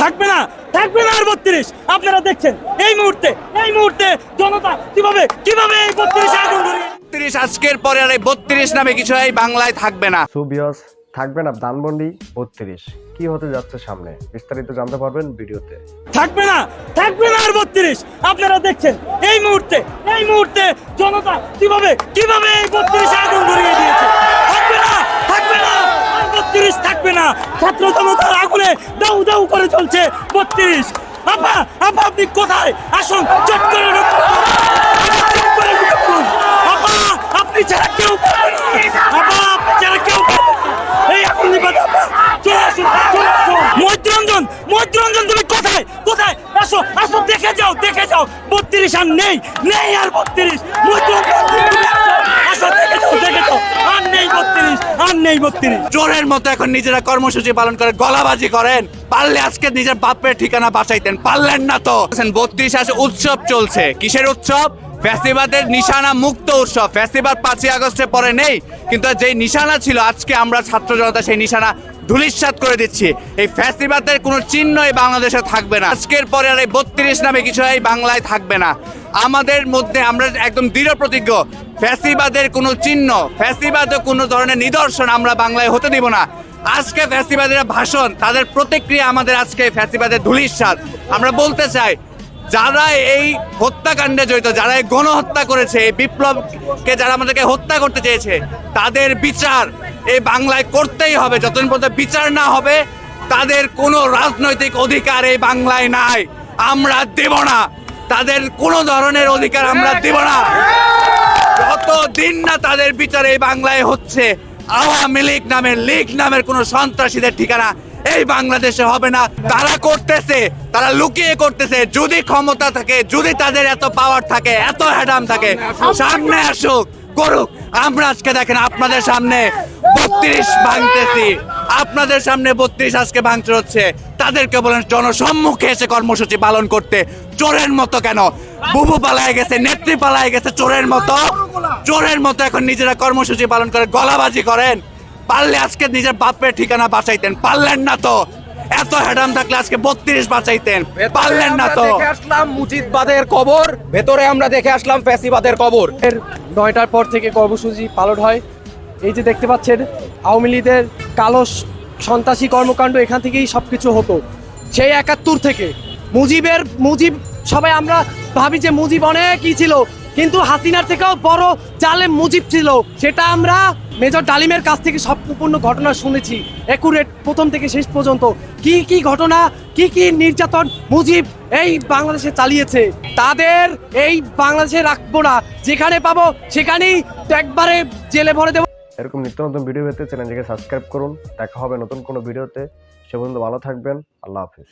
থাকবে না থাকবে না আর বত্রিশ। আপনারা দেখছেন এই মুহূর্তে এই মুহূর্তে জনতা কীভাবে কীভাবে এই বত্রিশ আগুন বত্রিশ আজকের পরে আর এই বত্রিশ নামে কিছু এই বাংলায় থাকবে না। সুবিয়স থাকবে না ধানমন্ডি বত্রিশ। কি হতে যাচ্ছে সামনে? বিস্তারিত জানতে পারবেন ভিডিওতে। থাকবে না থাকবে না আর বত্রিশ। আপনারা দেখছেন এই মুহূর্তে এই মুহূর্তে জনতা কীভাবে কীভাবে এই বত্রিশ আগুন ধরিয়ে ছাত্র জনতার আগুনে দাউ দাউ করে চলছে বত্রিশ। আপা আপা, আপনি কোথায়? আসুন, চট করে আপনি ছাড়া কেউ আপা, আপনি ছাড়া কেউ এই আগুন আপা। চলে আসুন চলে আসুন। মৈত্রঞ্জন মৈত্রঞ্জন তুমি কোথায়? কোথায়? আসো আসো, দেখে যাও দেখে যাও। বত্রিশ আর নেই নেই আর বত্রিশ। মৈত্রঞ্জন তুমি আসো, আসো দেখে যাও দেখে যাও আর নেই আর নেই বত্রিশ। চোরের মতো এখন নিজেরা কর্মসূচি পালন করে, গলাবাজি করেন। পারলে আজকে নিজের বাপের ঠিকানা বাঁচাইতেন পারলেন না তো। বত্রিশ আসে উৎসব চলছে। কিসের উৎসব? নিশানা মুক্ত উৎসব। পাঁচই পরে নেই, কিন্তু যেই নিশানা ছিল, আজকে আমরা ছাত্র জনতা সেই নিশানা ধুলিস্বাত করে দিচ্ছি। এই ফ্যাসিবাদের কোনো চিহ্ন এই বাংলাদেশে থাকবে না। আজকের পরে আর এই বত্রিশ নামে কিছু এই বাংলায় থাকবে না। আমাদের মধ্যে আমরা একদম দৃঢ় প্রতিজ্ঞ। ফ্যাসিবাদের কোনো চিহ্ন ফ্যাসিবাদের কোনো ধরনের নিদর্শন আমরা বাংলায় হতে দিব না। আজকে ফ্যাসিবাদের ভাষণ, তাদের প্রতিক্রিয়া আমাদের আজকে ফ্যাসিবাদের ধুলিস্বাদ আমরা বলতে চাই, যারা এই হত্যাকাণ্ডে জড়িত, যারা এই গণহত্যা করেছে, এই বিপ্লবকে যারা আমাদেরকে হত্যা করতে চেয়েছে, তাদের বিচার এই বাংলায় করতেই হবে। যতদিন পর্যন্ত বিচার না হবে, তাদের কোনো রাজনৈতিক অধিকার এই বাংলায় নাই। আমরা দেব না। তাদের কোনো ধরনের অধিকার আমরা দেব না। যতদিন না তাদের বিচার এই বাংলায় হচ্ছে, আওয়ামী লীগ নামের লীগ নামের কোন সন্ত্রাসীদের ঠিকানা এই বাংলাদেশে হবে না। তারা করতেছে, তারা লুকিয়ে করতেছে, যদি ক্ষমতা থাকে, যদি তাদের এত পাওয়ার থাকে, এত হ্যাডাম থাকে, সামনে আসুক, করুক। আমরা আজকে দেখেন আপনাদের সামনে বত্রিশ ভাঙতেছি। আপনাদের সামনে বত্রিশ আজকে ভাঙতে হচ্ছে। তাদেরকে বলেন জনসম্মুখে এসে কর্মসূচি পালন করতে। চোরের মতো কেন? বুবু পালায় গেছে নেত্রী পালায় গেছে চোরের মতো। চোরের মতো এখন নিজেরা কর্মসূচি পালন করে গলাবাজি করেন। পারলে আজকে নিজের বাপের ঠিকানা বাঁচাইতেন পারলেন না তো। এত হ্যাডাম থাকলে আজকে বত্রিশ বাঁচাইতেন পারলেন না তো। দেখে আসলাম মুজিদবাদের কবর ভেতরে আমরা দেখে আসলাম ফ্যাসিবাদের কবর। নয়টার পর থেকে কর্মসূচি পালন হয়। এই যে দেখতে পাচ্ছেন আওয়ামী লীগের কালো সন্ত্রাসী কর্মকাণ্ড এখান থেকেই সব কিছু হতো। সেই একাত্তর থেকে মুজিবের, মুজিব, সবাই আমরা ভাবি যে মুজিব অনেকই ছিল, কিন্তু হাসিনার থেকেও বড় জালেম মুজিব ছিল। সেটা আমরা মেজর ডালিমের কাছ থেকে সম্পূর্ণ ঘটনা শুনেছি একুরেট প্রথম থেকে শেষ পর্যন্ত। কি কি ঘটনা, কি কি নির্যাতন মুজিব এই বাংলাদেশে চালিয়েছে? তাদের এই বাংলাদেশে রাখব না, যেখানে পাবো সেখানেই একবারে জেলে ভরে দেবো। এরকম নিত্য নতুন ভিডিও পেতে চ্যানেলটিকে সাবস্ক্রাইব করুন। দেখা হবে নতুন কোনো ভিডিওতে সে পর্যন্ত ভালো থাকবেন। আল্লাহ হাফিজ।